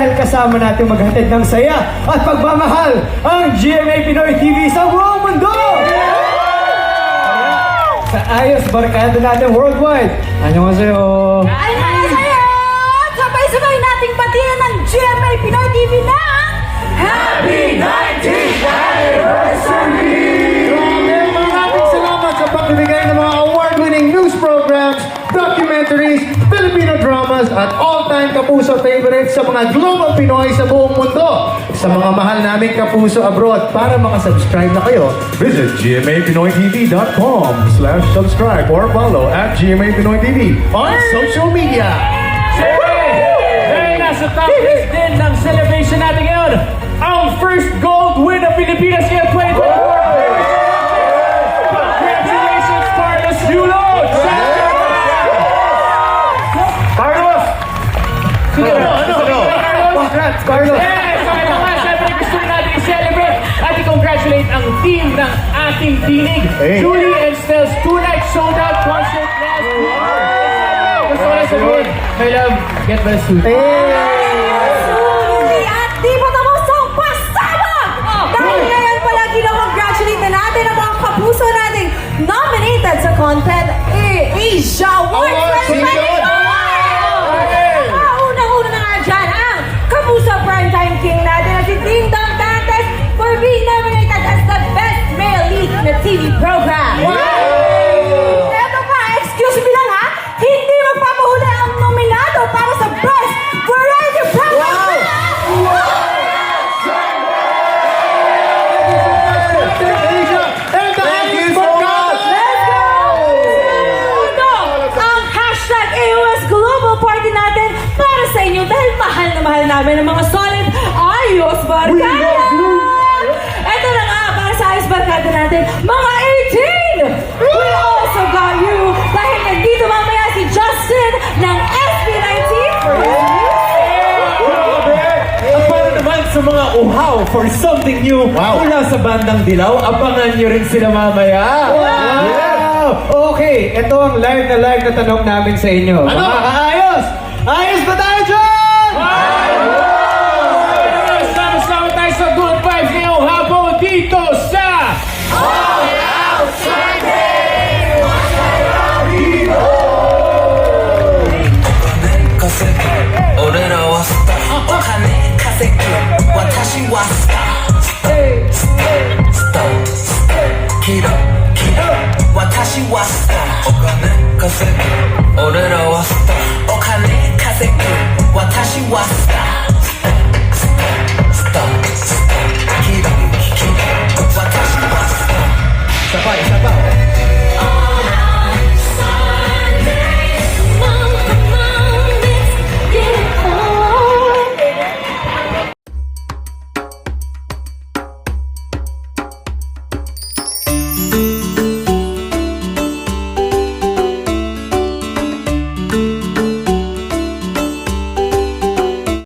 dahil kasama natin maghatid ng saya at pagmamahal ang GMA Pinoy TV sa buong mundo! Sa ayos barkada natin worldwide. Annyeonghaseyo. Annyeonghaseyo! Sabay-sabay documentaries, Filipino dramas, at all-time kapuso favorites sa mga global Pinoy sa buong mundo. Sa mga mahal naming kapuso abroad, para makasubscribe na kayo, visit gmapinoytv.com slash subscribe or follow at GMA Pinoy TV on social media. Siyempre, dahil nasa top list din ng Sino? Ano? Ano? Congrats, Carlos. Yes! Okay na nga, siyempre gusto natin i-celebrate at i-congratulate ang team ng ating tinig. Hey. Julie and Stel's two-night sold-out concert last week. Gusto ko lang sabihin, my love, get well soon. Sulit at di mo tapos ang pasabog! Dahil ngayon pala kinakongratulate na natin ang mga kapuso nating nominated sa Content A- Asia Awards TV program. Eto pa, excuse me lang ha, hindi magpapahuli ang nominado para sa Best Variety Program! Inyo dahil mahal na mahal namin ang mga solid ayos barkada! Natin, mga 18! We also got you dahil nandito mamaya si Justin ng SB19 for his sa mga uhaw for something new Wow. mula sa bandang Dilaw, abangan nyo rin sila mamaya. Wow! Okay, ito ang live na live na tanong namin sa inyo. Ano? Mga kaayos! Ayos ba tayo はスターステスタースタースターキラキラ私はスターお金稼ぐ俺らはスター